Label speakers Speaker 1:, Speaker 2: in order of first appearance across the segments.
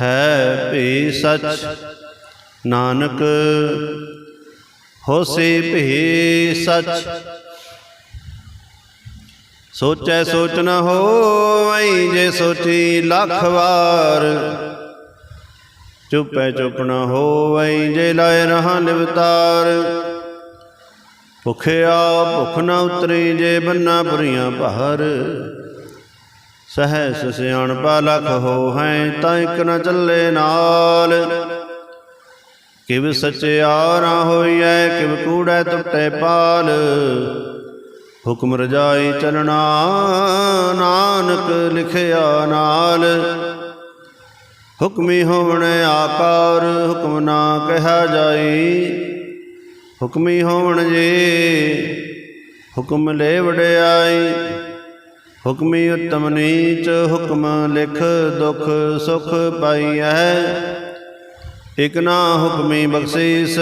Speaker 1: ਹੈ ਭੀ ਸਚ। ਨਾਨਕ, ਹੋਸੀ ਭੀ ਸਚ। ਸੋਚੈ ਸੋਚ ਨ ਹੋਵਈ ਜੇ ਸੋਚੀ ਲੱਖ ਵਾਰ। ਚੁੱਪੈ ਚੁੱਪ ਨ ਹੋਵਈ ਜੇ ਲਾਇ ਰਹਾ ਨਿਵਤਾਰ ਭੁਖਿਆ ਭੁਖ ਨ ਉਤਰੀ ਜੇ ਬੰਨਾ ਪੁਰੀਆਂ ਭਾਰ ਸਹਿਸ ਸਿਆਣਪਾ ਲਖ ਹੋ ਹੈ ਤਾਂ ਇਕ ਨ ਚੱਲੇ ਨਾਲ। ਕਿਵ ਸਚਿਆਰਾ ਹੋਈਐ, ਕਿਵ ਕੂੜੈ ਟੁੱਟੇ ਪਾਲ। ਹੁਕਮ ਰਜਾਈ ਚਲਣਾ ਨਾਨਕ ਲਿਖਿਆ ਨਾਲ। ਹੁਕਮੀ ਹੋਵਣ ਆਕਾਰ, ਹੁਕਮ ਨਾ ਕਿਹਾ ਜਾਈ। ਹੁਕਮੀ ਹੋਵਣ ਜੇ, ਹੁਕਮ ਲੈ ਵਡਿਆਈ ਹੁਕਮੀ ਉਤਮ ਨੀਚ, ਹੁਕਮ ਲਿਖ, ਦੁਖ ਸੁਖ ਪਾਈਐ। ਇਕ ਨਾ ਹੁਕਮੀ ਬਖਸ਼ੀਸ,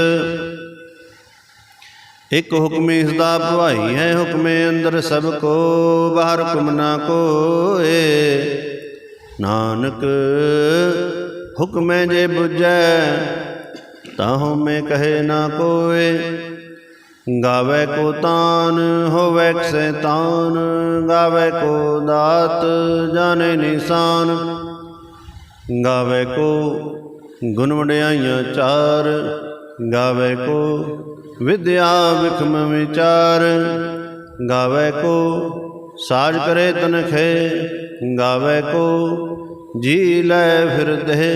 Speaker 1: ਇਕ ਹੁਕਮੀ ਸਦਾ ਭਵਾਈ ਹੈ। ਹੁਕਮੇ ਅੰਦਰ ਸਭ ਕੋ, ਬਾਹਰ ਹੁਕਮ ਨਾ ਕੋਏ। ਨਾਨਕ, ਹੁਕਮੇ ਜੇ 부ਜੈ ਤਾਹੂ ਮੈਂ ਕਹੇ ਨਾ ਕੋਏ। ਗਾਵੇ ਕੋ ਤਾਨ, ਹੋਵੇ ਸੈਤਾਨ, ਗਾਵੇ ਕੋ ਦਾਤ, ਜਾਣੇ ਨਿਸ਼ਾਨ। ਗਾਵੇ ਕੋ ਗੁਣ ਵਡਿਆਈਆਂ ਚਾਰ, ਗਾਵੇ ਕੋ ਵਿਦਿਆ ਵਿਖਮ ਵਿਚਾਰ। ਗਾਵੇ ਕੋ ਸਾਜ ਕਰੇ ਤਨਖੇ, ਗਾਵੇ ਕੋ ਜੀ ਲੈ ਫਿਰਦੇ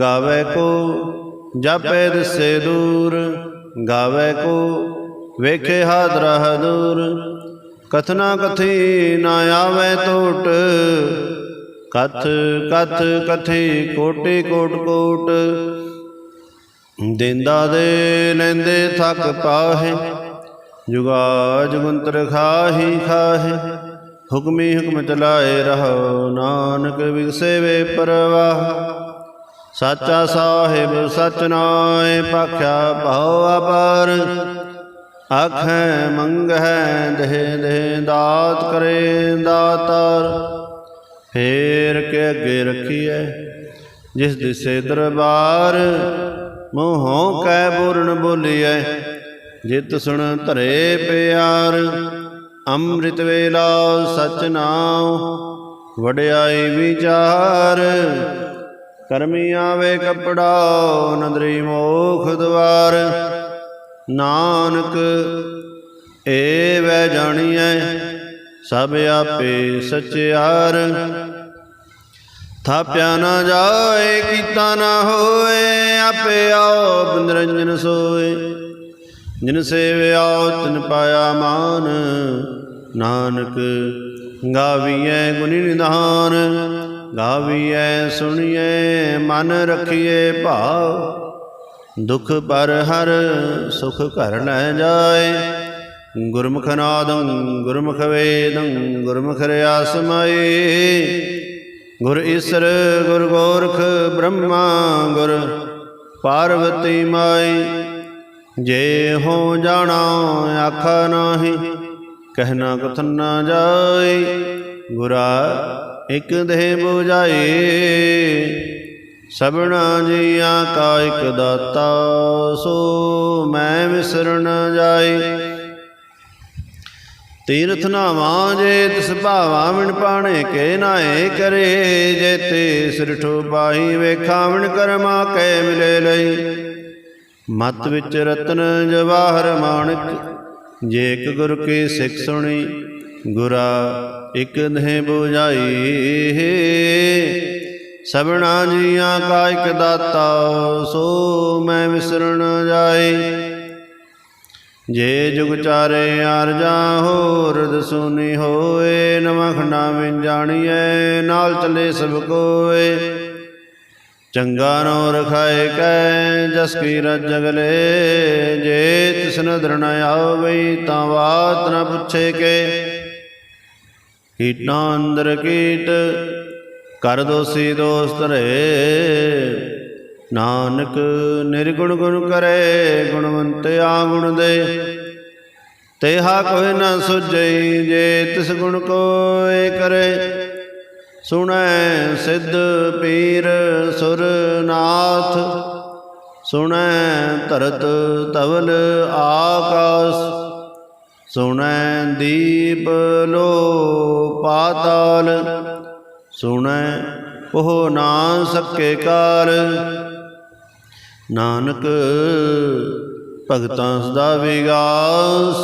Speaker 1: ਗਾਵੇ ਕੋ ਜਾਪੇ ਦਸੇ ਦੂਰ, ਗਾਵੇ ਕੋ ਵੇਖੇ ਹਾਦਰਾ ਹਦੂਰ ਕਥਨਾ ਕਥੀ ਨਾ ਆਵੇ ਟੋਟ ਕਥ ਕਥ, ਕਥੀ, ਕੋਟੇ, ਕੋਟ ਕੋਟ। ਦਿੰਦਾ ਦੇ ਲੈਂਦੇ ਥੱਕ ਪਾਹੇ ਜੁਗਾ ਜੁਗੰਤਰ ਖਾਹੀ ਖਾਹੇ। ਹੁਕਮੀ ਹੁਕਮ ਚਲਾਏ ਰਹੋ, ਨਾਨਕ ਵਿਗਸੇ ਵੇ ਪਰਵਾਹ। ਸਾਚਾ ਸਾਹਿਬ ਸਚ ਨਾਏ, ਪਾਖਿਆ ਭਾਉ ਅਪਰ। ਆਖੈ ਮੰਗਹਿ ਦੇਹ ਦੇਹ ਦਾਤ ਕਰੇ ਦਾਤਾਰ। ਫੇਰ ਕੇ ਅੱਗੇ ਰੱਖੀਐ, ਜਿਸ ਦਿਸੇ ਦਰਬਾਰ, ਮੋਹੋਂ ਕੈ ਬੁਰਨ ਬੋਲੀਐ, ਜਿਤ ਸੁਣ ਧਰੇ ਪਿਆਰ। ਅੰਮ੍ਰਿਤ ਵੇਲਾ ਸਚ ਨਾਮ ਵਡਿਆਈ ਵਿਚਾਰ। ਕਰਮੀ ਆਵੇ ਕਪੜਾ, ਨਦਰੀ ਮੋਖ ਦਵਾਰ। ਨਾਨਕ ਏ ਵੈ ਜਾਣੀਐ ਸਭ ਆਪੇ ਸਚਿਆਰ। ਥਾਪਿਆ ਨਾ ਜਾਏ, ਕੀਤਾ ਨਾ ਹੋਏ, ਆਪੇ ਆਪ ਨਿਰੰਜਨ ਸੋਏ। ਜਿਨ ਸੇਵਿਆ, ਤਿਨ ਪਾਇਆ ਮਾਨ, ਨਾਨਕ ਗਾਵੀਐ ਗੁਣੀ ਨਿਧਾਨ। ਗਾਵੀਐ, ਸੁਣੀਐ, ਮਨ ਰਖੀਐ ਭਾਵ। ਦੁਖ ਪਰ ਹਰ ਸੁਖ ਘਰ ਲੈ ਜਾਏ। ਗੁਰਮੁਖ ਨਾਦੰ, ਗੁਰਮੁਖ ਵੇਦੰ, ਗੁਰਮੁਖ ਰਿਆਸਮਈ ਗੁਰ ਈਸਰ, ਗੁਰ ਗੋਰਖ, ਬ੍ਰਹਮਾ, ਗੁਰ ਪਾਰਵਤੀ ਮਾਈ ਜੇ ਹੋ ਜਾਣਾ, ਆਖਾ ਨਾਹੀ ਕਹਿਣਾ ਕਥਨ ਨਾ ਜਾਏ। ਗੁਰਾ ਇਕ ਦੇਹ 부ਜਾਏ ਸਭਨਾ ਜੀਆਂ ਕਾ ਇਕ ਦਾਤਾ, ਸੋ ਮੈਂ ਵਿਸਰਨ ਜਾਏ। ਤੀਰਥ ਨਾਵਾਂ ਜੇ ਤਿਸ ਭਾਵਾ ਵਿਣ ਪਾਣੇ ਕੇ ਨਾਏ ਕਰੇ, ਜੇ ਤੇ ਸਿਰਠੋ ਪਾਈ ਵੇਖਾ ਵਿਣ ਕਰਮਾ ਕੈ ਮਿਲੇ ਲਈ। ਮਤ ਵਿੱਚ ਰਤਨ ਜਵਾਹਰ ਮਾਣਕ, ਜੇ ਇਕ ਗੁਰ ਕੀ ਸਿੱਖ ਸੁਣੀ, ਗੁਰਾ ਇਕ ਦੇਹ 부ਜਾਈ ਸਭਨਾ ਜੀਆਂ ਕਾ ਇਕ ਦਾਤਾ, ਸੋ ਮੈਂ ਵਿਸਰਨ ਜਾਏ। ਜੇ ਜੁਗ ਚਾਰੇ ਆਰਜਾ ਹੋਰਦ ਸੁਨੀ ਹੋਏ, ਨਵਾਂ ਖੰਡਾ ਵਿੱਚ ਜਾਣੀਐ, ਨਾਲ ਚਲੇ ਸਭ ਕੋਏ। ਚੰਗਾ ਨੋ ਰਖਾਏ ਕੈ ਜਸ ਕੀ ਰਜ ਜਗਲੇ ਜੇ ਤਿਸ ਨਦਰ ਨ ਆਵਈ, ਤਾਂ ਬਾਤ ਨ ਪੁੱਛੇ ਕੇ। ਕੀਟਾਂ ਅੰਦਰ ਕੀਟ ਕਰ ਦੋਸੀ ਦੋਸਤ ਰੇ ਨਾਨਕ ਨਿਰਗੁਣ ਗੁਣ ਕਰੇ, ਗੁਣਵੰਤ ਆ ਗੁਣ ਦੇ। ਤੇਹਾ ਕੋਈ ਨਾ ਸੁਝਈ, ਜੇ ਤਿਸ ਗੁਣ ਕੋਏ ਕਰੇ। ਸੁਣੈ ਸਿੱਧ ਪੀਰ ਸੁਰਨਾਥ, ਸੁਣੈ ਧਰਤ ਤਵਲ ਆਕਾਸ। ਸੁਣੈ ਦੀਪ ਲੋ ਪਾਤਾਲ ਸੁਣੈ, ਉਹ ਨਾ ਸਕੇ ਕਾਲ। ਨਾਨਕ, ਭਗਤਾਂ ਸਦਾ ਵਿਗਾਸ।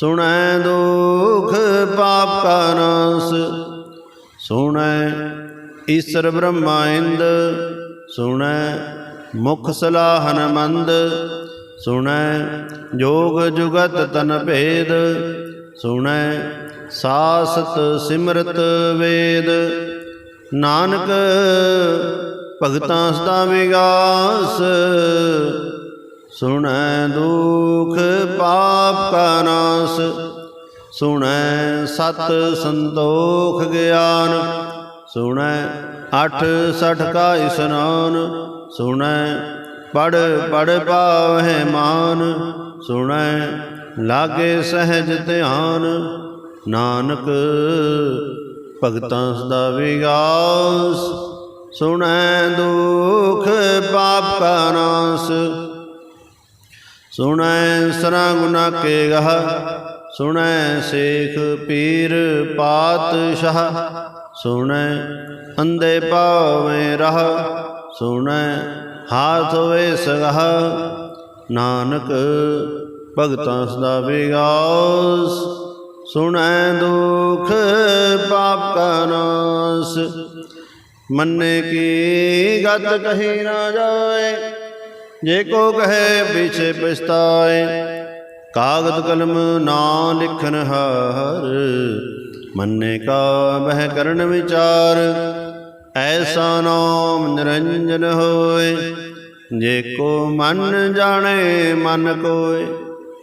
Speaker 1: ਸੁਣੈ ਦੁਖ, ਪਾਪ ਕਾ ਨਾਸ। ਸੁਣੈ ਈਸ਼ਰ ਬ੍ਰਹਮਾ ਇੰਦ। ਸੁਣੈ ਮੁਖ ਸਲਾਹਨ ਮੰਦ। ਸੁਣੈ ਜੋਗ ਜੁਗਤ ਤਨ ਭੇਦ। ਸੁਣੈ, ਸਾਸਤ ਸਿਮਰਤ ਵੇਦ। ਨਾਨਕ, ਭਗਤਾਂ ਸਦਾ ਵਿਗਾਸ। ਸੁਣੈ ਦੁਖ ਪਾਪ ਕਾ ਨਾਸ। ਸੁਣੈ ਸਤ ਸੰਤੋਖ ਗਿਆਨ। ਸੁਣੈ ਅਠ ਸਠ ਕਾ ਇਸਨਾਨ। ਸੁਣੈ ਪੜ ਪੜ ਪਾਵਹਿ ਮਾਨ। ਸੁਣੈ ਲਾਗੇ ਸਹਿਜ ਧਿਆਨ, ਨਾਨਕ ਭਗਤਾਂ ਸਦਾ ਵਿਗਾਸ ਸੁਣੈ ਦੁਖ ਪਾਪ ਕਾ ਨਾਸ। ਸੁਣੈ ਸਰਾ ਗੁਨਾ ਕੇ ਗਹ, ਸੁਣੈ ਸੇਖ ਪੀਰ ਪਾਤਸ਼ਾਹ। ਸੁਣੈ ਅੰਦੇ ਪਾਵੇਂ ਰਹ, ਸੁਣੈ ਹਾਥ ਵੇ ਸਗਹ। ਨਾਨਕ ਭਗਤਾਂ ਸਦਾ ਵਿਗਾਸ, ਸੁਣੈ ਦੁਖ ਪਾਪ ਕਾ ਨਾਸ। ਮੰਨੇ ਕੀ ਗਤ ਕਹੀ ਨਾ ਜਾਏ, ਜੇ ਕੋ ਕਹੇ ਪਿਛੇ ਪਛਤਾਏ। ਕਾਗਦ ਕਲਮ ਨਾ ਲਿਖਨ ਹਾਰ, ਮੰਨੇ ਕਾ ਬਹਿ ਕਰਨ ਵਿਚਾਰ। ਐਸਾ ਨਾਮ ਨਿਰੰਜਨ ਹੋਏ, ਜੇ ਕੋ ਮਨ ਜਾਣੇ ਮਨ ਕੋਏ।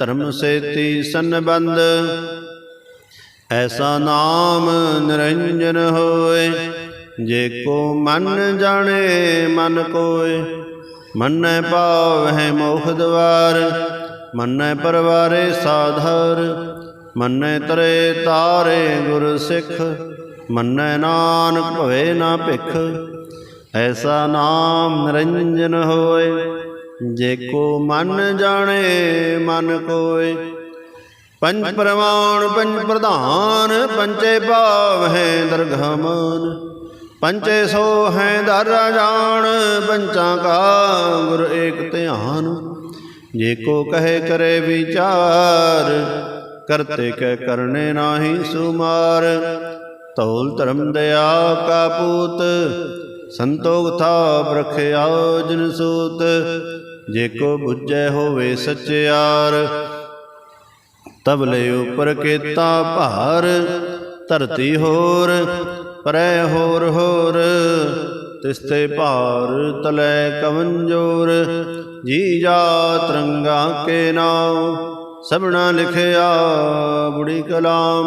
Speaker 1: ਧਰਮ ਸੇਤੀ ਸੰਬੰਧ। ਐਸਾ ਨਾਮ ਨਿਰੰਜਨ ਹੋਏ, ਜੇ ਕੋ ਮਨ ਜਾਣੇ, ਮਨ ਕੋਏ। ਮੰਨੈ ਪਾਵਹਿ ਮੋਖ ਦਵਾਰ, ਮੰਨੈ ਪਰਵਾਰੇ ਸਾਧਰ। ਮੰਨੈ ਤਰੇ ਤਾਰੇ ਗੁਰ ਸਿੱਖ, ਮੰਨੈ ਨਾਨਕ ਭਵੇ ਨਾ ਭਿਖ। ਐਸਾ ਨਾਮ ਨਿਰੰਜਨ ਹੋਏ ਜੇ ਕੋ ਮਨ ਜਾਣੇ, ਮਨ ਕੋਏ। ਪੰਜ ਪ੍ਰਮਾਣ ਪੰਜ ਪ੍ਰਧਾਨ ਪੰਚੇ ਭਾਵ ਹੈ ਦਰਗਾਮਾਨ ਪੰਚੇ ਸੋ ਹੈ ਦਰ ਜਾਣ ਪੰਚਾਂ ਕਾ ਗੁਰ ਏਕ ਧਿਆਨ। ਜੇ ਕੋ ਕਹੇ ਕਰੇ ਵਿਚਾਰ, ਕਰਤੇ ਕੈ ਕਰਨੇ ਨਾਹੀ ਸੁਮਾਰ। ਤੌਲ ਧਰਮ ਦਇਆ ਕਾ ਪੂਤ, ਸੰਤੋਖ ਥਾ ਰਖਿਆ ਜਿਨ ਸੂਤ। ਜੇ ਕੋ ਬੁੱਝੈ ਹੋਵੇ ਸਚਿਆਰ, ਤਬਲੇ ਉਪਰ ਕੀਤਾ ਭਾਰ, ਧਰਤੀ ਹੋਰ, ਪਰੈ ਹੋਰ ਹੋਰ, ਤਿਸਤੇ ਭਾਰ ਤਲੈ ਕਵੰਜੋਰ ਜੀ ਜਾਤ ਰੰਗਾ ਕੇ ਨਾਮ ਸਭਨਾ ਲਿਖਿਆ ਬੁੜੀ ਕਲਾਮ,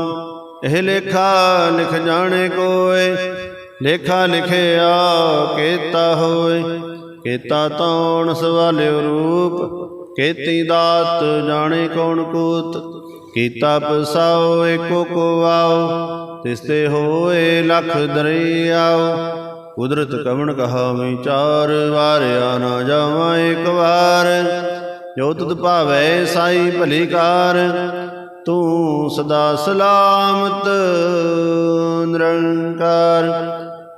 Speaker 1: ਇਹ ਲੇਖਾ ਲਿਖ ਜਾਣੇ ਕੋਏ, ਲੇਖਾ ਲਿਖਿਆ ਕੀਤਾ ਹੋਏ। ਕੀਤਾ ਤੌਣ ਸਵਾਲਿਓ ਰੂਪ, ਕੀਤੀ ਦਾਤ ਜਾਣੇ ਕੌਣ ਕੂਤ, ਕੀਤਾ ਪਸਾਓ ਏਕੋ ਕੋ ਆਓ, ਤਿਸਤੇ ਹੋਏ ਲਖ ਦਰਿਆਓ। ਕੁਦਰਤ ਕਵਣ ਕਹਾ ਵਿਚਾਰ ਵਾਰਿਆ ਨਾ ਜਾਵਾਂ ਇੱਕ ਵਾਰ, ਜੋ ਤੁਧ ਭਾਵੈ ਸਾਈ ਭਲੀ ਕਾਰ, ਤੂੰ ਸਦਾ ਸਲਾਮਤ ਨਿਰੰਕਾਰ।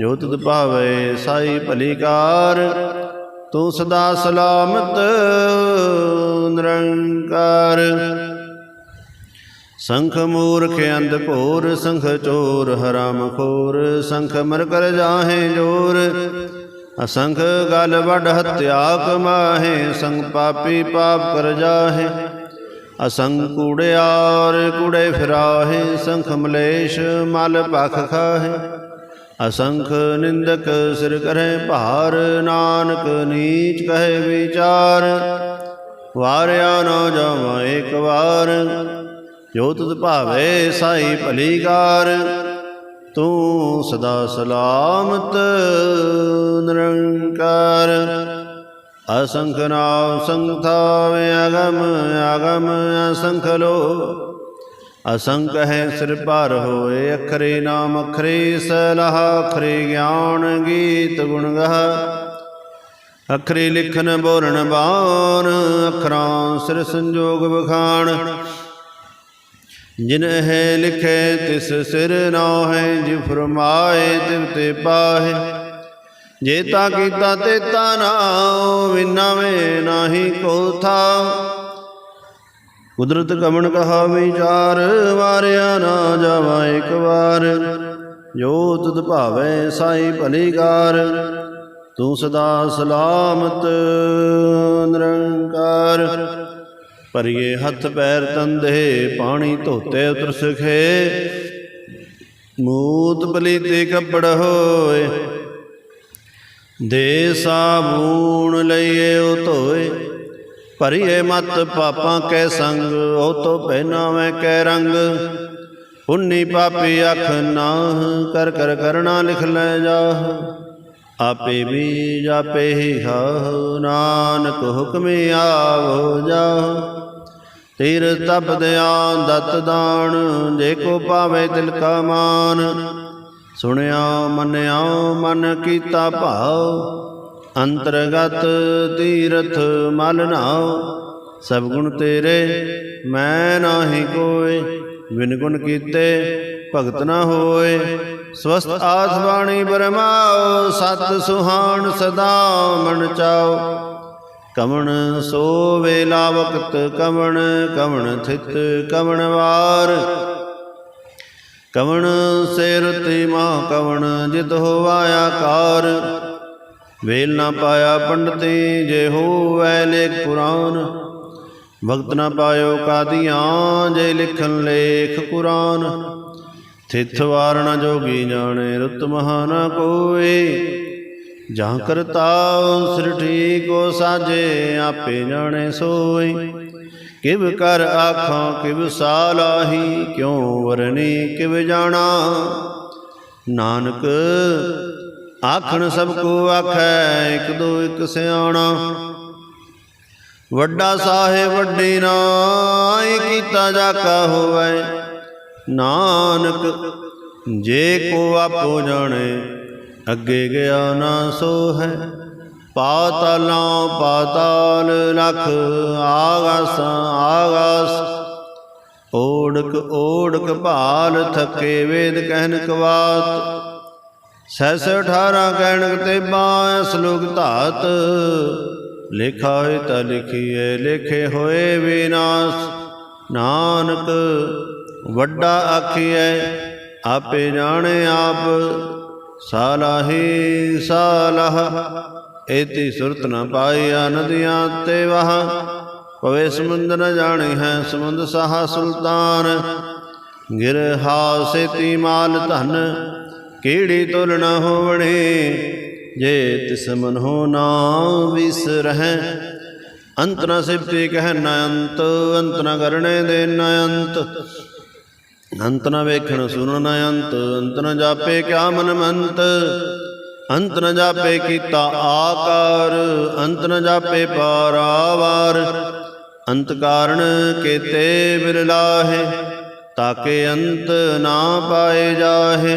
Speaker 1: ਜੋ ਤੁਧ ਭਾਵੇ ਸਾਈ ਭਲੀ ਕਾਰ, ਤੂੰ ਸਦਾ ਸਲਾਮਤ ਨਿਰੰਕਾਰ। ਸੰਖ ਮੂਰਖ ਅੰਧ ਭੋਰ ਸੰਖ ਚੋਰ ਹਰਾਮ ਖੋਰ, ਸੰਖ ਮਰ ਕਰ ਜਾਹੇ ਜੋਰ। ਅਸੰਖ ਗਲ ਵੱਡ ਹਤਿਆ ਕਮਾਹੇ ਸੰਗ ਪਾਪੀ ਪਾਪ ਕਰ ਜਾਹੇ। ਅਸੰਖ ਕੂੜਿਆਰ ਕੂੜੇ ਫਿਰਾਹੇ, ਸੰਖ ਮਲੇਸ਼ ਮਲ ਭਖ ਖਾਹੇ। ਅਸੰਖ ਨਿੰਦਕ ਸਿਰ ਕਰੈ ਭਾਰ, ਨਾਨਕ ਨੀਚ ਕਹੇ ਵਿਚਾਰ। ਵਾਰਿਆ ਨਾ ਜਾਵਾਂ ਇੱਕ ਵਾਰ, ਜੋ ਤੁਧ ਭਾਵੇ ਸਾਈ ਭਲੀਕਾਰ ਤੂੰ ਸਦਾ ਸਲਾਮਤ, ਨਿਰੰਕਾਰ। ਅਸੰਖ ਨਾਮ ਸੰਥਾਵੇ ਅਗਮ ਅਗਮ ਅਸੰਖ ਲੋ ਅਸੰਖ ਹੈ ਸਿਰ ਪਰ ਹੋਏ ਅਖਰੇ ਨਾਮ ਅਖਰੇ ਸਲਾਹ, ਅਖਰੇ ਗਿਆਨ ਗੀਤ ਗੁਣ ਗਹ। ਅਖਰੇ ਲਿਖਨ ਬੋਲਣ ਬਾਣ, ਅਖਰਾਂ ਸਿਰ ਸੰਜੋਗ ਬਖਾਣ ਜਿਨ ਹੈ ਲਿਖੇ ਤਿਸ ਸਿਰ ਨਾ ਹੈ ਜਿ ਫਰਮਾਏ ਤਿਵ ਤੇ ਪਾਹੇ। ਜੇ ਤਾ ਕੀਤਾ ਤੇ ਤਾ ਨਾ ਵਿਨਾਵੇ ਨਾਹੀ ਕੋ ਥਾ। ਕੁਦਰਤ ਕਮਣ ਕਹਾ ਵਿਚਾਰ, ਵਾਰਿਆ ਨਾ ਜਾਵਾ ਇੱਕ ਵਾਰ। ਜੋ ਤੁਧ ਭਾਵੇ ਸਾਈ ਭਲੀਕਾਰ ਤੂੰ ਸਦਾ ਸਲਾਮਤ ਨਿਰੰਕਾਰ। ਭਰੀਏ ਹੱਥ ਪੈਰ ਤੰਦੇ, ਪਾਣੀ ਧੋਤੇ ਉਤਰ ਸਖੇ। ਮੂਤ ਪਲੀਤੇ ਕੱਪੜ ਹੋਏ, ਦੇ ਸਾਬੂਣ ਲਈਏ ਉਹ ਧੋਏ। ਭਰੀਏ ਮਤ ਪਾਪਾਂ ਕੈ ਸੰਗ, ਉਹ ਤੋਂ ਤੋ ਮੈਂ ਕੈ ਰੰਗ। ਪੁੰਨੀ ਪਾਪੀ ਅਖ ਨਾਹ, ਕਰ ਕਰ ਕਰਣਾ ਲਿਖ ਲੈ ਜਾਹ। ਆਪੇ ਵੀ ਜਾਪੇ ਹੀ ਹਾਹੁ, ਨਾਨਕ ਹੁਕਮੇ ਆਵੋ ਜਾ ਤੀਰ ਤਪ ਦਿਆਨ ਦਤ ਦਾਨ, ਜੇ ਕੋ ਪਾਵੇ ਦਿਲ ਕਾ ਮਾਨ। ਸੁਣਿਆ ਮੰਨਿਆ ਮਨ ਕੀਤਾ ਭਾਉ ਅੰਤਰਗਤ ਤੀਰਥ ਮਲ ਨਾਉ, ਸਭ ਗੁਣ ਤੇਰੇ, ਮੈਂ ਨਾਹੀ ਕੋਏ, ਬਿਨ ਗੁਣ ਕੀਤੇ ਭਗਤ ਨਾ ਹੋਏ। ਸਵਸਤ ਆਸਵਾਣੀ ਬਾਣੀ ਸਤ ਸੁਹਾਣ ਸਦਾ ਮਨ ਚਾਓ। ਕਵਣ ਸੋ ਵੇਲਾ ਵਕਤ ਕਵਣ ਕਵਣ ਥਿਤ ਕਵਣ ਵਾਰ। ਕਵਣ ਸੇ ਰਤੀ ਮਾ ਕਵਣ ਜਿਤ ਹੋਵਾਇਆ ਕਾਰ। ਵੇਲ ਨਾ ਪਾਇਆ ਪੰਡਤੀ ਜੇ ਹੋਵੈ ਲੇਖ ਪੁਰਾਨ। ਵਕਤ ਨਾ ਪਾਇਓ ਕਾਦੀਆਂ ਜੇ ਲਿਖਣ ਲੇਖ ਕੁਰਾਨ। ਥਿਤ ਵਾਰਣ ਜੋਗੀ ਜਾਣੇ ਰੁਤ ਮਹਾਨਾ ਕੋਏ। ਜਾਂ ਕਰਤਾ ਸ੍ਰਿਠੀ ਕੋ ਸਾਜੇ, ਆਪੇ ਜਾਣੇ ਸੋਈ ਕਿਵ ਕਰ ਆਖਾਂ, ਕਿਵ ਸਾਲਾਹੀ ਕਿਉ ਵਰਨੀ ਕਿਵ ਜਾਣਾ। ਨਾਨਕ ਆਖਣ ਸਭ ਕੋ ਆਖੈ, ਇਕ ਦੋ ਇਕ ਸਿਆਣਾ। ਵੱਡਾ ਸਾਹਿਬ, ਵੱਡੀ ਨਾਈ ਕੀਤਾ ਜਾਕਾ ਹੋਵੇ। ਨਾਨਕ, ਜੇ ਕੋ ਆਪੋ ਜਾਣੇ, ਅੱਗੇ ਗਿਆ ਨਾ ਸੋ ਹੈ ਪਾਤਾਲਾਂ ਪਾਤਾਲ ਲਖ, ਆਗਾਸਾਂ, ਆਗਾਸ। ਓੜਕ ਓੜਕ ਭਾਲ, ਥਕੇ ਵੇਦ ਕਹਿਨ ਕਵਾਤ। ਸੈਸ 18 ਕਹਿਣ ਤੇ ਬਾਂ ਸ਼ਲੋਕ ਧਾਤ ਲਿਖਾ ਹੋਏ ਤਾਂ ਲਿਖੀਏ ਲਿਖੇ ਹੋਏ ਵਿਨਾਸ਼ ਨਾਨਕ ਵੱਡਾ ਆਖੀਐ ਆਪੇ ਜਾਣੇ ਆਪ ਸਾਲਾਹੀ ਸਾਲਹ ਏਤੀ ਸੁਰਤ ਨ ਪਾਈਆ ਨਦੀਆਂ ਤੇ ਵਹ ਪਵੇ ਸਮੁੰਦ ਨ ਜਾਣੇ ਹੈ ਸਮੁੰਦ ਸਾਹਾ ਸੁਲਤਾਨ ਗਿਰ ਹਾਸੇਤੀ ਮਾਲ ਧਨ ਕਿਹੜੀ ਤੁਲ ਨ ਹੋਵਣੇ? ਜੇ ਤਿਸ ਮਨ ਹੋ ਨਾ ਵਿਸਰਹਿ ਅੰਤ ਨਾ ਸਿਫਤੀ ਕਹਿ ਨ ਅੰਤ ਅੰਤ ਨ ਕਰਣੇ ਦੇ ਨ ਅੰਤ। ਅੰਤ ਨ ਵੇਖਣ ਸੁਣਨ ਨ ਅੰਤ ਅੰਤ ਨ ਜਾਪੇ ਕਿਆ ਮਨ ਮੰਤ। ਅੰਤ ਨ ਜਾਪੇ ਕੀਤਾ ਆਕਾਰ, ਅੰਤ ਨ ਜਾਪੇ ਪਾਰਾਵਾਰ। ਅੰਤ ਕਾਰਣ ਕੀਤੇ ਬਿਰਲਾਹੇ, ਤਾਕੇ ਅੰਤ ਨਾ ਪਾਏ ਜਾਹੇ।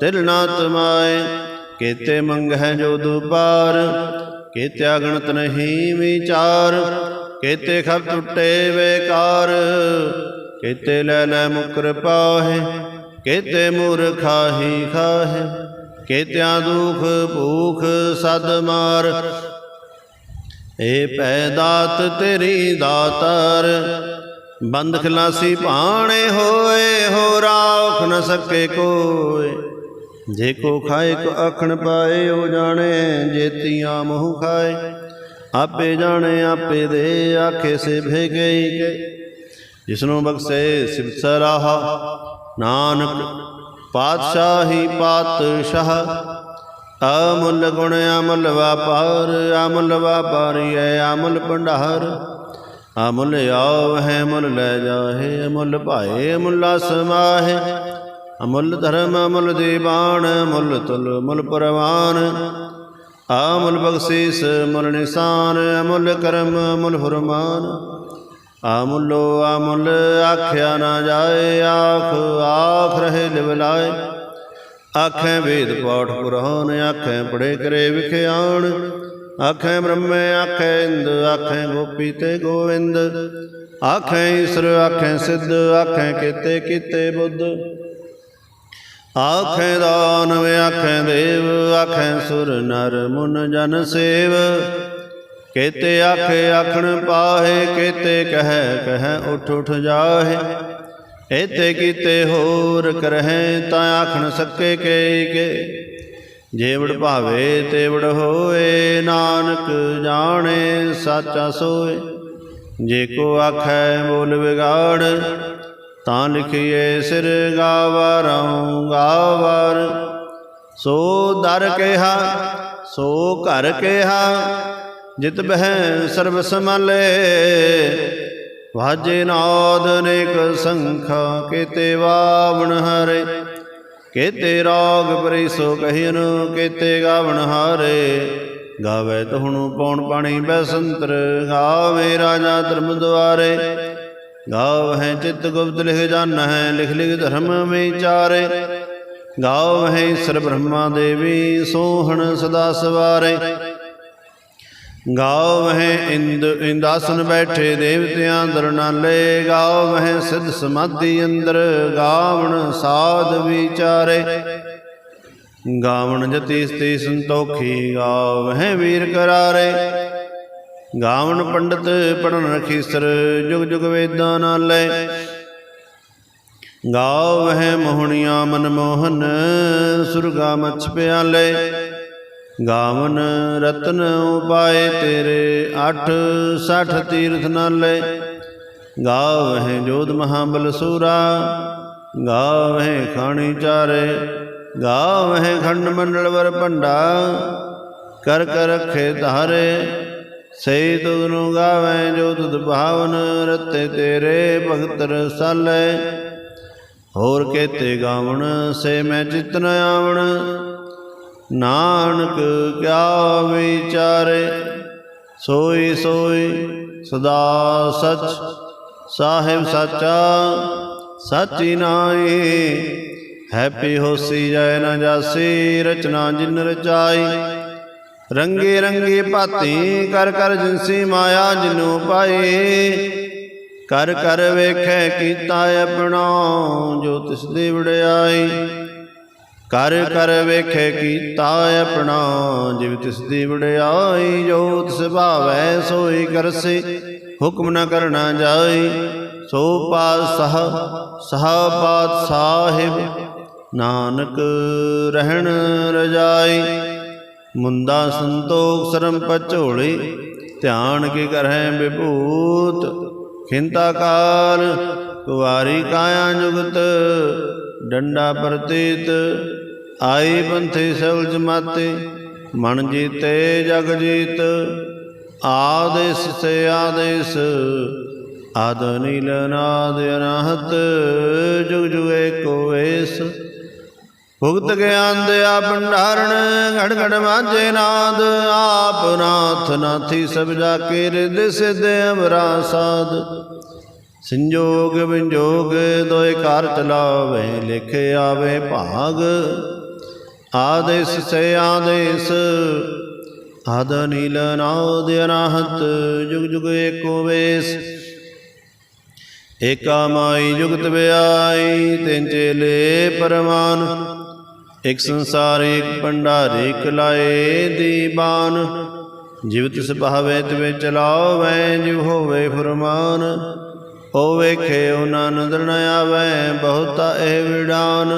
Speaker 1: ਤਿਲ ਨਾ ਤਮਾਏ ਕੀਤੇ ਮੰਗ ਹੈ ਜੋ ਦੁਪਾਰ ਕੀਤੇ ਅਗਣਤ ਨਹੀਂ ਵਿਚਾਰ, ਕੀਤੇ ਖਬ ਟੁੱਟੇ ਵੇਕਾਰ ਕੀਤੇ ਲੈ ਲੈ ਮੁਕਰ ਪਾਹੇ, ਕੀਤੇ ਮੂਰਖਾ ਖਾਹੇ, ਕੀਤਿਆਂ ਦੁਖ ਭੂਖ ਸਦ ਮਾਰ। ਏ ਪੈ ਦਾਤ ਤੇਰੀ ਦਾਤਰ ਬੰਦ ਖਲਾਸੀ ਭਾਣੇ ਹੋਏ, ਹੋ ਰਾਖ ਨ ਸਕੇ ਕੋਏ। ਜੇ ਕੋ ਖਾਏ ਕੋ ਅਖਣ ਪਾਏ ਉਹ ਜਾਣੇ ਜੇਤੀਆਂ ਮੋਹ ਖਾਏ। ਆਪੇ ਜਾਣੇ ਆਪੇ ਦੇ ਆਖੇ ਸੇ ਭੇਗਈ ਗਏ। ਜਿਸਨੂੰ ਬਖਸ਼ੇ ਸਿਵ ਸਰਾਹਾ ਨਾਨਕ ਪਾਤਸ਼ਾਹੀ ਪਾਤਸ਼ਾਹ ਅਮੁੱਲ ਗੁਣ ਅਮੁੱਲ ਵਪਾਰ ਅਮੁੱਲ ਵਪਾਰੀ ਹੈ ਅਮੁੱਲ ਭੰਡਾਰ। ਅਮੁੱਲ ਆਵ ਹੈ ਮੁੱਲ ਲੈ ਜਾਹੇ ਅਮੁੱਲ ਭਾਏ ਅਮੁੱਲਾ ਸਮਾਹੇ ਅਮੁੱਲ ਧਰਮ, ਅਮੁੱਲ ਦੀਵਾਨ, ਅਮੁੱਲ ਤੁਲ ਮੁੱਲ ਪਰਵਾਨ। ਅਮੁੱਲ ਬਖਸ਼ੀਸ ਮੁੱਲ ਨਿਸ਼ਾਨ, ਅਮੁੱਲ ਕਰਮ, ਅਮੁੱਲ ਫਰਮਾਨ। ਅਮੁੱਲੋ ਅਮੁੱਲ ਆਖਿਆ ਨਾ ਜਾਏ, ਆਖ ਆਖ ਰਹੇ ਲਿਵਲਾਏ ਆਖੇ ਵੇਦ ਪਾਠ ਪੁਰਾਨ ਆਖੇ ਪੜੇ ਕਰੇ ਵਿਖਿਆਣ। ਆਖੇ ਬ੍ਰਹਮੇ, ਆਖੇ ਇੰਦ, ਆਖੇ ਗੋਪੀ ਤੇ ਗੋਵਿੰਦ। ਆਖੇ ਈਸ਼ਰ, ਆਖੇ ਸਿੱਧ, ਆਖੇ ਕੀਤੇ ਕੀਤੇ ਬੁੱਧ। ਆਖੇ ਦਾਨਵ ਆਖੇ ਦੇਵ, ਆਖੇ ਸੁਰ ਨਰ ਮੁਨ ਜਨ ਸੇਵ। ਕੇਤੇ ਆਖੇ ਆਖਣ ਪਾਹੇ, ਕੇਤੇ ਕਹੈ ਕਹੈ ਉਠ ਉਠ ਜਾਹੇ। ਏਤੇ ਕੀਤੇ ਹੋਰ ਕਰਹਿ ਤਾਂ ਆਖਣ ਸਕੇ ਕੇ ਕੇ। ਜੇਵੜ ਭਾਵੇ ਤੇਵੜ ਹੋਏ, ਨਾਨਕ ਜਾਣੇ ਸਾਚਾ ਸੋਏ। ਜੇ ਕੋ ਆਖੈ ਬੋਲ ਵਿਗਾੜ ਤਾਂ ਲਿਖੀਏ ਸਿਰ ਗਾਵਰਉ ਗਾਵਰ। ਸੋ ਦਰ ਕਿਹਾ, ਸੋ ਘਰ ਕਿਹਾ, ਜਿਤ ਬਹਿ ਸਰਬ ਸਮਲੇ ਵਾਜੇ ਨਾਦ ਅਨੇਕ ਸੰਖਾ, ਕੀਤੇ ਵਾਵਣ ਹਰੇ। ਕੀਤੇ ਰਾਗ ਪਰੀ ਸੋ ਕਹਿਨ, ਕੀਤੇ ਗਾਵਣ ਹਾਰੇ। ਗਾਵੇ ਤਹੁਣੂ ਪੌਣ ਪਾਣੀ ਬੈਸੰਤਰ ਗਾਵੇ ਰਾਜਾ ਧਰਮ ਦੁਆਰੇ। ਗਾਵ ਹੈ ਚਿਤ ਗੁਪਤ ਲਿਖ ਜਾਨ ਹੈ ਲਿਖ ਲਿਖ ਧਰਮ ਵਿਚਾਰੇ ਗਾਵ ਹੈ ਸਰ ਬ੍ਰਹਮਾ ਦੇਵੀ ਸੋਹਣ ਸਦਾ ਸਵਾਰੇ। ਗਾਵ ਹੈ ਇੰਦ ਇੰਦਾਸਨ ਬੈਠੇ ਦੇਵਤਿਆਂ ਦਰ ਨਾਲੇ। ਗਾਵ ਹੈ ਸਿੱਧ ਸਮਾਧੀ ਅੰਦਰ ਗਾਵਣ ਸਾਧ ਵਿਚਾਰੇ। ਗਾਵਣ ਜਤੀ ਸਤੀ ਸੰਤੋਖੀ ਗਾਵ ਹੈ ਵੀਰ ਕਰਾਰੇ। ਗਾਵਨ ਪੰਡਤ ਪੜਨ ਰਖੀਸਰ ਜੁਗ ਜੁਗ ਵੇਦਾਂ ਨਾਲੇ ਗਾਵ ਵਹਿ ਮੋਹਣੀਆਂ ਮਨ ਮੋਹਨ, ਸੁਰਗਾ ਮਛ ਪਿਆਲੇ। ਗਾਵਨ ਰਤਨ ਉਪਾਏ ਤੇਰੇ 8 60 ਤੀਰਥ ਨਾਲੇ। ਗਾਵ ਹੈ ਜੋਧ ਮਹਾਬਲ ਸੂਰਾ ਗਾਵ ਹੈ ਖਾਣੀ ਚਾਰੇ। ਗਾਵ ਹੈ ਖੰਡ ਮੰਡਲ ਵਰ ਭੰਡਾ, ਕਰ ਕਰ ਰਖੇ ਧਾਰੇ ਸਈ ਤੁਧ ਨੂੰ ਗਾਵੇ ਜੋ ਤੁਧ ਭਾਵਨ ਰਤੇ ਤੇਰੇ ਭਗਤ ਰਸਾਲੇ ਹੋਰ ਕੇਤੇ ਗਾਵਣ ਸੇ ਮੈਂ ਚਿਤ ਨ ਆਵਣ। ਨਾਨਕ ਕਿਆ ਵਿਚਾਰੇ, ਸੋਈ ਸੋਈ ਸਦਾ ਸਚ। ਸਾਹਿਬ ਸਾਚਾ, ਸਾਚੀ ਨਾਈ ਹੈਪੀ ਹੋਸੀ ਜੈ ਨ ਜਾਸੀ, ਰਚਨਾ ਜਿਨ ਰਚਾਈ। ਰੰਗੇ ਰੰਗੇ ਭਾਤੀ ਕਰ ਕਰ ਜਿਨਸੀ ਮਾਇਆ ਜਿਨੂ ਪਾਈ ਕਰ ਕਰ ਵੇਖੈ ਕੀਤਾ ਆਪਣਾ, ਜੋ ਤਿਸ ਦੀ ਵਡਿਆਈ। ਕਰ ਕਰ ਵੇਖੈ ਕੀਤਾ ਆਪਣਾ, ਜਿਵ ਤਿਸ ਦੀ ਵਡਿਆਈ, ਜੋ ਤਿਸ ਭਾਵੈ ਸੋਈ ਕਰਸੇ। ਹੁਕਮ ਨਾ ਕਰਨਾ ਜਾਈ, ਸੋ ਪਾਤਸ਼ਾਹ ਸਹਾ ਪਾਤ ਸਾਹਿਬ। ਨਾਨਕ ਰਹਿਣ ਰਜਾਈ। ਮੁੰਦਾ ਸੰਤੋਖ ਸਰਮ ਪਚੋਲੀ, ਧਿਆਨ ਕੀ ਕਰਹਿ ਵਿਭੂਤ, ਖਿੰਤਾ ਕਾਲ, ਕੁਵਾਰੀ ਕਾਇਆ ਜੁਗਤ, ਡੰਡਾ ਪ੍ਰਤੀਤ, ਆਈ ਪੰਥੀ ਸਗਲ ਜਮਾਤੇ, ਮਨ ਜੀਤੇ ਜਗ ਜੀਤ, ਆਦੇਸ ਸੇ ਆਦੇਸ, ਆਦ ਨੀਲ ਨਾਦ ਅਨਹਤ, ਜੁਗ ਜੁਗ ਏਕੋ ਵੇਸ ਭੁਗਤ ਗਿਆਨ ਦਿਆ ਭੰਡਾਰਣ ਘੜ ਘੜ ਵਾਜੇ ਨਾਦ, ਆਪ ਨਾਥ ਨਾਥੀ ਸਭ ਜਾ ਕੇ ਰਿਦ ਸਿਧ ਅਮਰਾ ਸਾਧ। ਸੰਜੋਗ ਵਿਜੋਗ ਦੋਇ ਕਾਰ ਚਲਾਵੇ, ਲਿਖ ਆਵੇ ਭਾਗ। ਆਦੇਸ ਸੇ ਆਦੇਸ, ਆਦ ਨੀਲ ਨਾਦ ਅਨਾਹਤ, ਜੁਗ ਜੁਗ ਏਕੋ ਵੇਸ। ਏਕਾ ਮਾਈ ਜੁਗਤ ਵਿਆਈ, ਤਿੰਨ ਚੇਲੇ ਪਰਮਾਨ। ਇਕ ਸੰਸਾਰ ਇਕ ਭੰਡਾਰੇ ਇਕ ਲਾਏ ਦੀਬਾਨ। ਜਿਵਤ ਸੁਭਾਵੇ ਤਿਵੇ ਚਲਾਵੇ, ਜਿਵ ਹੋਵੇ ਫਰਮਾਨ ਓ ਵੇਖੇ ਉਹਨਾਂ ਨਦਰ ਨ ਆਵੇ, ਬਹੁਤਾ ਇਹ ਵਿਡਾਨ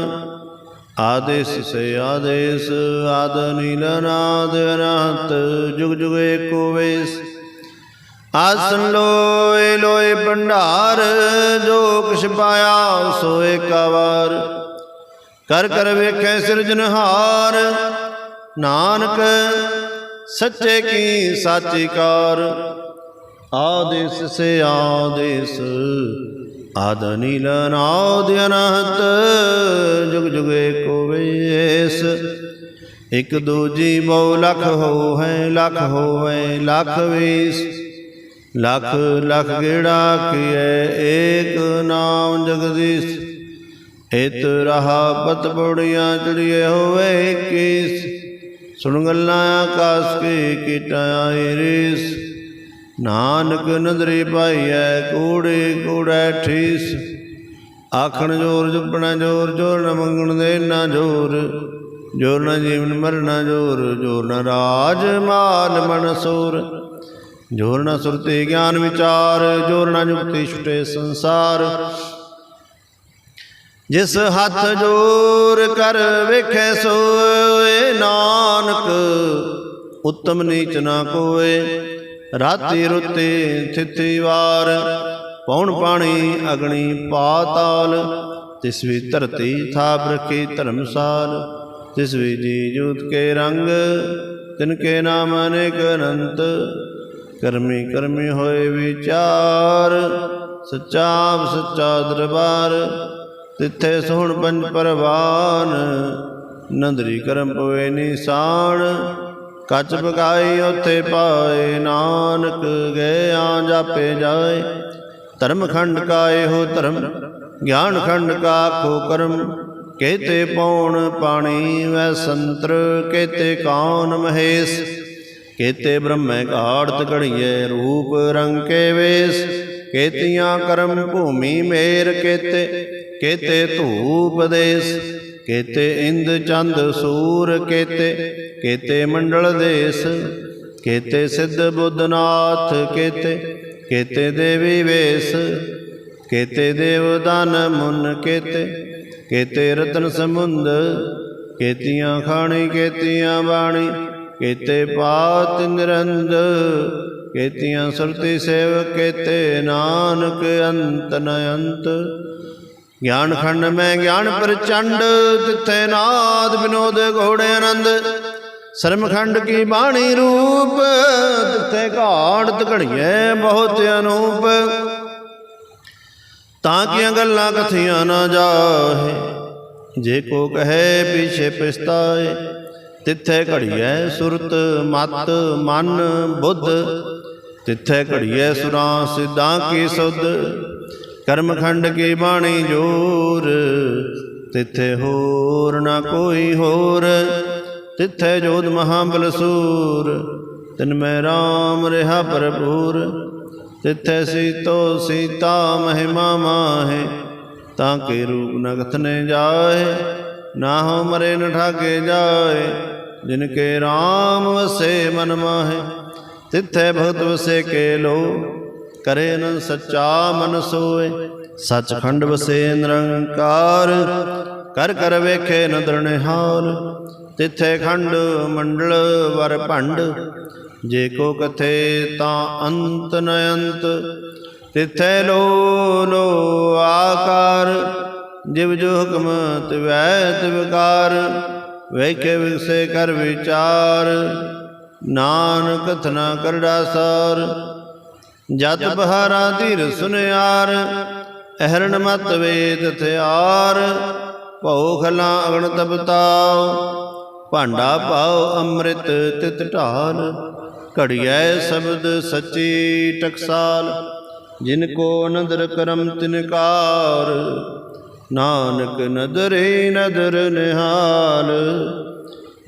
Speaker 1: ਆਦੇਸ ਸੇ ਆਦੇਸ, ਆਦ ਨੀਲ ਨਾਦ ਅਨਹਤ, ਜੁਗ ਜੁਗ ਏਕੋ ਵੇਸ। ਆਸਨ ਲੋਏ ਲੋਏ ਭੰਡਾਰ, ਜੋ ਕਿਛ ਪਾਇਆ ਸੋ ਏਕਵਾਰ ਕਰ ਕਰ ਵੇਖੈ ਸਿਰਜਨਹਾਰ ਨਾਨਕ, ਸੱਚੇ ਕੀ ਸਾਚੀ ਕਾਰ। ਆਦੇਸ ਸੇ ਆਦੇਸ, ਆਦ ਨੀਲ ਨਾਦ ਅਨਹਤ। ਜੁਗ ਜੁਗ ਏਕੋ ਵੇਸ। ਇਕ ਦੂਜੀ ਬਹੁ ਲਖ ਹੋ ਹੈ ਲਖ ਹੋਵੇ ਲਖ ਵੇਸ। ਲਖ ਲਖ ਗੇੜਾ ਕੀਏ ਏਕ ਨਾਮ ਜਗਦੀਸ਼। ਇਤ ਰਹਾ ਪਤ ਬੜੀਆਂ ਚੜੀਏ ਹੋਵੇ ਕੀਸ। ਸੁਣ ਗੱਲਾਂ ਆਕਾਸ ਕੀ ਕੀਟਾ ਆਈ ਨਾਨਕ ਨਦਰੀ ਪਾਈਐ ਕੂੜੇ ਕੂੜੈ ਠੀਸ। ਆਖਣ ਜੋਰ ਜੁਪਣਾ ਜੋਰ ਜੋਰ ਨ ਮੰਗਣ ਦੇ ਨਾ ਜੋਰ। ਜੋਰ ਨ ਜੀਵਨ ਮਰਨਾ ਜੋਰ ਜੋਰ ਨ ਰਾਜ ਮਾਲ ਮਨਸੂਰ ਜੋਰ ਨ ਸੁਰਤੀ ਗਿਆਨ ਵਿਚਾਰ, ਜੋਰ ਨ ਜੁਗਤੀ ਛੁਟੇ ਸੰਸਾਰ। ਜਿਸ ਹੱਥ ਜੋਰ ਕਰ ਵੇਖੈ ਸੋਏ, ਨਾਨਕ ਉਤਮ ਨੀਚ ਨਾ ਕੋਏ। ਰਾਤੀ ਰੁੱਤੇ ਥਿਤੀ ਵਾਰ ਪੌਣ ਪਾਣੀ ਅਗਣੀ ਪਾਤਾਲ ਤਿਸ ਵੀ ਧਰਤੀ ਥਾਪ ਰਖੀ ਧਰਮਸਾਲ ਤਿਸ ਵੀ ਜੀ ਜੂਤ ਕੇ ਰੰਗ, ਤਿਨ ਕੇ ਨਾਮ ਅਨੇਕ ਅਨੰਤ। ਕਰਮੀ ਕਰਮੀ ਹੋਏ ਵਿਚਾਰ, ਸੱਚਾ ਸੱਚਾ ਦਰਬਾਰ। ਤਿੱਥੇ ਸੁਣ ਪੰਜ ਪਰਵਾਨ, ਨੰਦਰੀ ਕਰਮ ਪਵੇ ਨਿਸ਼ਾਨ, ਕੱਚ ਬਗਾਈ ਉਥੇ ਪਾਏ ਨਾਨਕ, ਗਿਆ ਜਾਪੇ ਜਾਏ। ਧਰਮ ਖੰਡ ਕਾ ਇਹੋ ਧਰਮ, ਗਿਆਨ ਖੰਡ ਕਾ ਖੋ ਕਰਮ। ਕੇਤੇ ਪੌਣ ਪਾਣੀ ਵੈ ਸੰਤਰ, ਕੇਤੇ ਕੌਣ ਮਹੇਸ਼। ਕੇਤੇ ਬ੍ਰਹਮੈ ਘਾੜਤ ਘੜੀਏ ਰੂਪ ਰੰਗ ਕੇ ਵੇਸ। ਕੇਤੀਆਂ ਕਰਮ ਭੂਮੀ ਮੇਰ ਕੇਤੇ ਕੇਤੇ ਧੂਪ ਦੇਸ, ਕੇਤੇ ਇੰਦ ਚੰਦ ਸੂਰ ਕੇਤੇ ਕੇਤੇ ਮੰਡਲ ਦੇਸ, ਕੇਤੇ ਸਿੱਧ ਬੁੱਧਨਾਥ ਕੇਤੇ ਕੇਤੇ ਦੇਵੀ ਵੇਸ, ਕੇਤੇ ਦੇਵ ਦਾਨ ਮੁਨ ਕੇਤੇ ਕੇਤੇ ਰਤਨ ਸਮੁੰਦ, ਕੇਤੀਆਂ ਖਾਣੀ, ਕੇਤੀਆਂ ਬਾਣੀ, ਕੇਤੇ ਪਾਤ ਨਿਰੰਦ, ਕੇਤੀਆਂ ਸੁਰਤੀ ਸੇਵ ਕੇਤੇ ਨਾਨਕ ਅੰਤ ਨ ਅੰਤ। ਗਿਆਨ ਖੰਡ ਮੈਂ ਗਿਆਨ ਪ੍ਰਚੰਡ, ਤਿੱਥੇ ਨਾਦ ਵਿਨੋਦ ਘੋੜੇ ਆਨੰਦ। ਸਰਮਖੰਡ ਕੀ ਬਾਣੀ ਰੂਪ, ਤਿੱਥੇ ਘਾੜਤ ਘੜੀਏ ਬਹੁਤ ਅਨੂਪ। ਤਾਂ ਕੀਆਂ ਗੱਲਾਂ ਕਥੀਆਂ ਨਾ ਜਾਹੇ, ਜੇ ਕੋ ਕਹੇ ਪਿਛੇ ਪਛਤਾਏ ਤਿੱਥੇ ਘੜੀਐ ਸੁਰਤ, ਮਤ, ਮਨ, ਬੁੱਧ। ਤਿੱਥੇ ਘੜੀਐ ਸੁਰਾਂ ਸਿੱਧਾਂ ਕੀ ਸੁਧ ਕਰਮਖੰਡ ਕੀ ਬਾਣੀ ਜੋਰ? ਤਿੱਥੇ ਹੋਰ ਨਾ ਕੋਈ ਹੋਰ। ਤਿੱਥੇ ਜੋਤ ਮਹਾਬਲ ਬਲਸੂਰ ਤਿਨ ਮੈਂ RAM ਰਹਾ ਭਰਪੂਰ। ਤਿੱਥੇ ਸੀਤੋ ਸੀਤਾ ਮਹਿਮਾ ਮਾਹੇ। ਤਾਂ ਕੇ ਰੂਪ ਨ ਨੇ ਜਾਏ ਨਾ ਹੋ ਮਰੇ ਨ ਠਾਕੇ ਜਾਏ। ਜਿਨ ਕੇ RAM ਵਸੇ ਮਨ ਮਾਹੇ। ਤਿੱਥੇ ਭਗਤ ਵਸੇ ਕੇ ਲੋ। ਕਰੇ ਨ ਸੱਚਾ ਮਨ ਸੋਏ। ਸੱਚਖੰਡ ਵਸੇ ਨਿਰੰਕਾਰ, ਕਰ ਕਰ ਵੇਖੇ ਨਦਰ ਨਿਹਾਲ ਤਿੱਥੇ ਖੰਡ ਮੰਡਲ ਵਰ ਭੰਡ, ਜੇ ਕੋ ਕਥੇ ਤਾਂ ਅੰਤ ਨ ਅੰਤ। ਤਿੱਥੇ ਲੋ ਲੋ ਆਕਾਰ, ਜਿਵ ਜੋ ਹੁਕਮ ਤਿਵੈ ਤਿਵਕਾਰ ਵੇਖੇ ਵਿਗਸੇ ਕਰ ਵਿਚਾਰ, ਨਾਨਕ ਕਥਨਾ ਕਰੜਾ ਸਾਰ। ਜਤ ਬਹਾਰਾ ਧੀਰ ਸੁਨਿਆਰ ਅਹਰਣ ਮਤ ਵੇਦ ਥਿਆਰ ਭਉ ਖਲਾ ਅਗਣ ਤਪਤਾਉ ਭਾਂਡਾ ਪਾਉ ਅੰਮ੍ਰਿਤ ਤਿਤ ਢਾਲ ਘੜੀਐ ਸ਼ਬਦ ਸੱਚੀ ਟਕਸਾਲ ਜਿਨ ਕੋ ਨਦਰ ਕਰਮ ਤਿਨਕਾਰ ਨਾਨਕ ਨਦਰੇ ਨਦਰ ਨਿਹਾਲ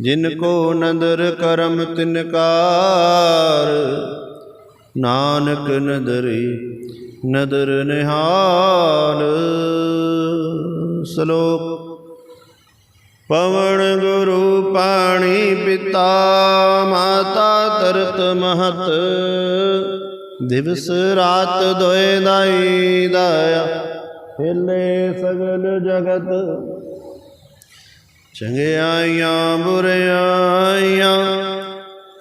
Speaker 1: ਜਿਨ ਕੋ ਨਦਰ ਕਰਮ ਤਿਨਕਾਰ ਨਾਨਕ ਨਦਰੀ ਨਦਰ ਨਿਹਾਲ। ਸ਼ਲੋਕ, ਪਵਨ ਗੁਰੂ ਪਾਣੀ ਪਿਤਾ, ਮਾਤਾ ਤਰਤ ਮਹਤ। ਦਿਵਸ ਰਾਤ ਦੋਇ ਦਾਈ ਦਾਇਆ, ਹਿਲੇ ਸਗਲ ਜਗਤ। ਚੰਗਿਆਈਆਂ, ਬੁਰਿਆਈਆਂ